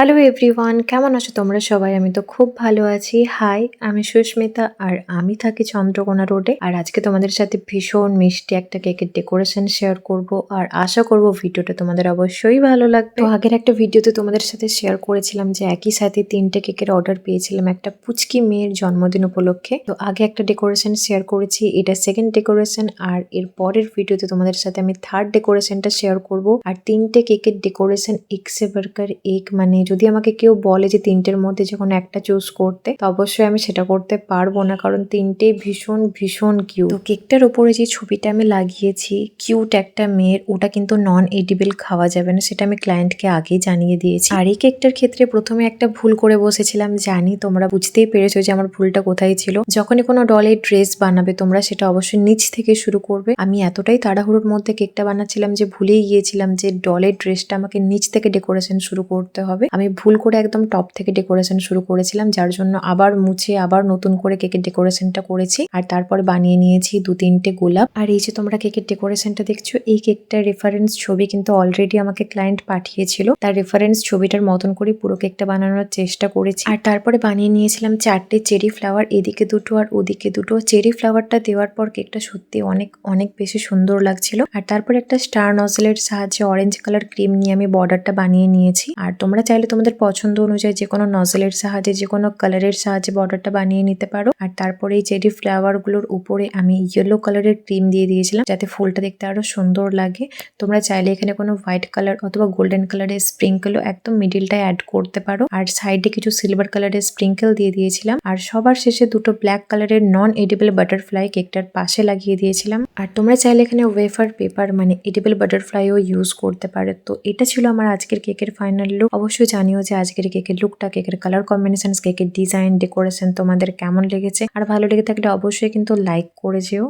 Hello everyone কেমন আছো তোমরা সবাই? আমি তো খুব ভালো আছি। হাই আমি সুস্মিতা আর আমি থাকি চন্দ্রকোনা রোডে আর আজকে তোমাদের সাথে ভীষণ মিষ্টি একটা কেকের ডেকোরেশন শেয়ার করব। আর আশা করব ভিডিওটা তোমাদের অবশ্যই ভালো লাগবে। আগের একটা ভিডিওতে তোমাদের সাথে শেয়ার করেছিলাম যে একই সাথে তিনটে কেকের অর্ডার পেয়েছিলাম একটা পুচকি মেয়ের জন্মদিন উপলক্ষে। তো আগে একটা ডেকোরেশন শেয়ার করেছি, এটা সেকেন্ড ডেকোরেশন আর এর পরের ভিডিওতে তোমাদের সাথে আমি থার্ড ডেকোরেশনটা শেয়ার করব। আর তিনটে কেকের ডেকোরেশন এক সে বারকার এক মানে যদি আমাকে কেউ বলে যে তিনটের মধ্যে যে কোনো একটা চুজ করতে, তো অবশ্যই আমি সেটা করতে পারব না, কারণ তিনটেই ভীষণ ভীষণ কিউট তো কেকটার ওপরে যে ছবিটা আমি লাগিয়েছি কিউট একটা মেয়ের, ওটা কিন্তু নন এডিবেল খাওয়া যাবে না, সেটা আমি ক্লায়েন্টকে আগেই জানিয়ে দিয়েছি। আর এই কেকটার ক্ষেত্রে প্রথমে একটা ভুল করে বসেছিলাম, জানি, তোমরা বুঝতেই পেরেছ যে আমার ভুলটা কোথায় ছিল। যখনই কোনো ডলের ড্রেস বানাবে, তোমরা সেটা অবশ্যই নিচ থেকে শুরু করবে। আমি এতটাই তাড়াহুড়োর মধ্যে কেকটা বানাচ্ছিলাম যে ভুলেই গিয়েছিলাম যে ডলের ড্রেসটা আমাকে নিচ থেকে ডেকোরেশন শুরু করতে হবে। আমি ভুল করে একদম টপ থেকে ডেকোরেশন শুরু করেছিলাম, যার জন্য আবার মুছে, আবার নতুন করে কেকের ডেকোরেশনটা করেছি। আর তারপরে বানিয়ে নিয়েছি দু তিনটে গোলাপ। আর এই যে তোমরা কেকের ডেকোরেশনটা দেখছ, এই কেকটার রেফারেন্স ছবি কিন্তু অলরেডি আমাকে ক্লায়েন্ট পাঠিয়েছিল। তার রেফারেন্স ছবিটার মতন করে পুরো কেকটা বানানোর চেষ্টা করেছি। আর তারপরে বানিয়ে নিয়েছিলাম চারটে চেরি ফ্লাওয়ার এদিকে দুটো আর ওদিকে দুটো। চেরি ফ্লাওয়ারটা দেওয়ার পর কেকটা সত্যি অনেক অনেক বেশি সুন্দর লাগছিল। আর তারপরে একটা স্টার নজলের সাহায্যে অরেঞ্জ কালার ক্রিম নিয়ে আমি বর্ডারটা বানিয়ে নিয়েছি। আর তোমরা চাইলে তোমাদের পছন্দ অনুযায়ী যে কোনো নজলের সাহায্যে, যে কোনো কালারের সাহায্যে বর্ডারটা বানিয়ে নিতে পারো। আর তারপরে এই চেরি ফ্লাওয়ারগুলোর উপরে আমি ইয়েলো কালারের ক্রিম দিয়ে দিয়েছিলাম, যাতে ফুলটা দেখতে আরও সুন্দর লাগে। তোমরা চাইলে এখানে কোনো হোয়াইট কালার অথবা গোল্ডেন কালারের স্প্রিঙ্কেলও একদম মিডিলটায় অ্যাড করতে পারো। আর সাইডে কিছু সিলভার কালারের স্প্রিঙ্কেল দিয়ে দিয়েছিলাম। আর সবার শেষে দুটো ব্ল্যাক কালারের নন এডিবল বাটারফ্লাই কেকটার পাশে লাগিয়ে দিয়েছিলাম। আর তোমরা চাইলে এখানে ওয়েফার পেপার মানে এডিবল বাটারফ্লাইও ইউজ করতে পারো। তো এটা ছিল আমার আজকের কেকের ফাইনাল লুক অবশ্যই জানিও যে আজকের কেকের লুকটা কেকের কালার কম্বিনেশন কেকের ডিজাইন ডেকোরেশন তোমাদের কেমন লেগেছে। আর ভালো লেগে থাকলে অবশ্যই কিন্তু লাইক করে যেও।